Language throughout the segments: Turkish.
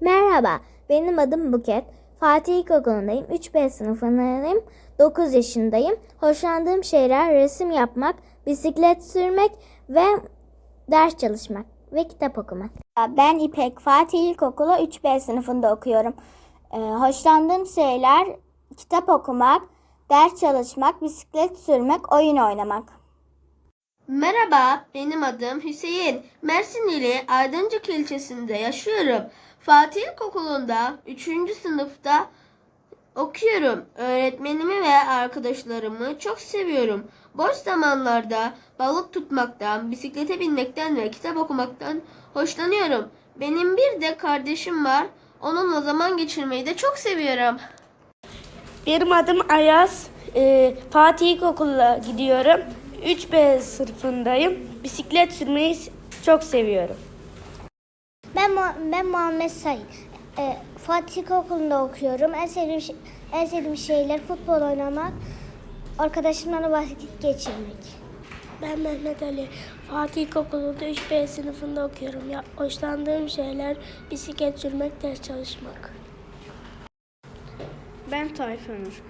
Merhaba, benim adım Buket. Fatih İlkokulu'ndayım. 3B sınıfındayım. 9 yaşındayım. Hoşlandığım şeyler resim yapmak, bisiklet sürmek ve ders çalışmak ve kitap okumak. Ben İpek. Fatih İlkokulu 3B sınıfında okuyorum. Ee, hoşlandığım şeyler kitap okumak, ders çalışmak, bisiklet sürmek, oyun oynamak. Merhaba, benim adım Hüseyin. Mersin ili Aydıncık ilçesinde yaşıyorum. Fatih İlkokulu'nda 3. sınıfta okuyorum. Öğretmenimi ve arkadaşlarımı çok seviyorum. Boş zamanlarda balık tutmaktan, bisiklete binmekten ve kitap okumaktan hoşlanıyorum. Benim bir de kardeşim var. Onunla zaman geçirmeyi de çok seviyorum. Benim adım Ayaz. Ee, Fatih İlkokulu'na gidiyorum. 3B sınıfındayım. Bisiklet sürmeyi çok seviyorum. Ben ben Muhammed Say. Ee, Fatih İlkokulu'nda okuyorum. En sevdiğim en sevdiğim şeyler futbol oynamak, arkadaşımlarla vakit geçirmek. Ben Mehmet Ali. Fatih İlkokulu'nda 3B sınıfında okuyorum. Ya, hoşlandığım şeyler bisiklet sürmek, ders çalışmak. Ben Tayfunur.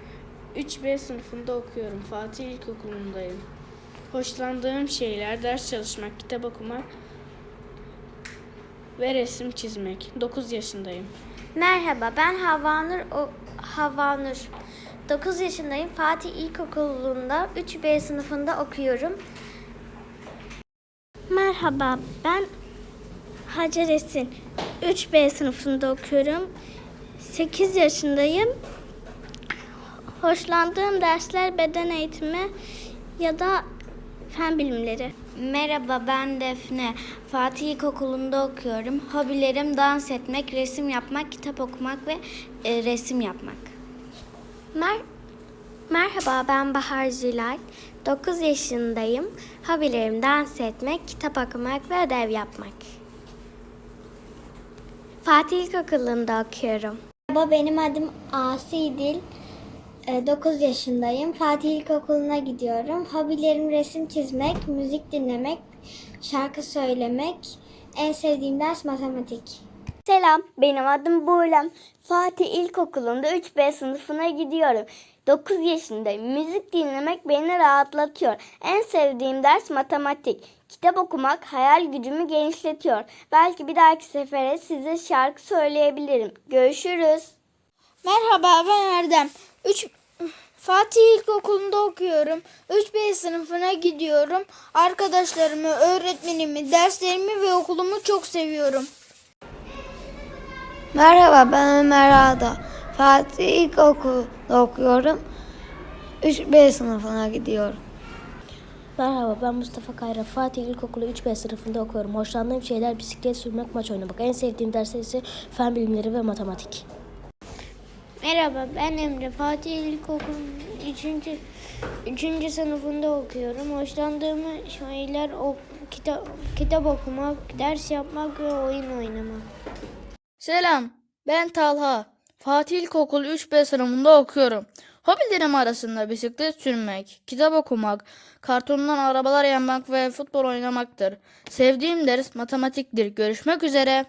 3B sınıfında okuyorum. Fatih İlkokulu'ndayım. Hoşlandığım şeyler ders çalışmak, kitap okumak ve resim çizmek. 9 yaşındayım. Merhaba, ben Havanur o, Havanur. 9 yaşındayım. Fatih İlkokulu'nda 3B sınıfında okuyorum. Merhaba, ben Hacer Esin. 3B sınıfında okuyorum. 8 yaşındayım. Hoşlandığım dersler beden eğitimi ya da fen bilimleri. Merhaba ben Defne. Fatih İlkokulu'nda okuyorum. Hobilerim dans etmek, resim yapmak, kitap okumak ve e, resim yapmak. Mer Merhaba ben Bahar Zülal. 9 yaşındayım. Hobilerim dans etmek, kitap okumak ve ödev yapmak. Fatih İlkokulu'nda okuyorum. Merhaba, benim adım Asi Dil. 9 yaşındayım. Fatih İlkokulu'na gidiyorum. Hobilerim resim çizmek, müzik dinlemek, şarkı söylemek. En sevdiğim ders matematik. Selam, benim adım Buğlem. Fatih İlkokulu'nda 3B sınıfına gidiyorum. 9 yaşındayım. Müzik dinlemek beni rahatlatıyor. En sevdiğim ders matematik. Kitap okumak hayal gücümü genişletiyor. Belki bir dahaki sefere size şarkı söyleyebilirim. Görüşürüz. Merhaba ben Erdem. 3 Fatih İlkokulu'nda okuyorum. 3B sınıfına gidiyorum. Arkadaşlarımı, öğretmenimi, derslerimi ve okulumu çok seviyorum. Merhaba ben Ömer Ağda. Fatih İlkokulu'da okuyorum. 3B sınıfına gidiyorum. Merhaba ben Mustafa Kayra. Fatih İlkokulu 3B sınıfında okuyorum. Hoşlandığım şeyler bisiklet sürmek, maç oynamak. En sevdiğim dersler ise fen bilimleri ve matematik. Merhaba ben Emre. Fatih İlkokulu 3. 3. sınıfında okuyorum. Hoşlandığım şeyler o, kitap, kitap okumak, ders yapmak ve oyun oynamak. Selam, ben Talha. Fatih İlkokulu 3B sınıfında okuyorum. Hobilerim arasında bisiklet sürmek, kitap okumak, kartondan arabalar yapmak ve futbol oynamaktır. Sevdiğim ders matematiktir. Görüşmek üzere.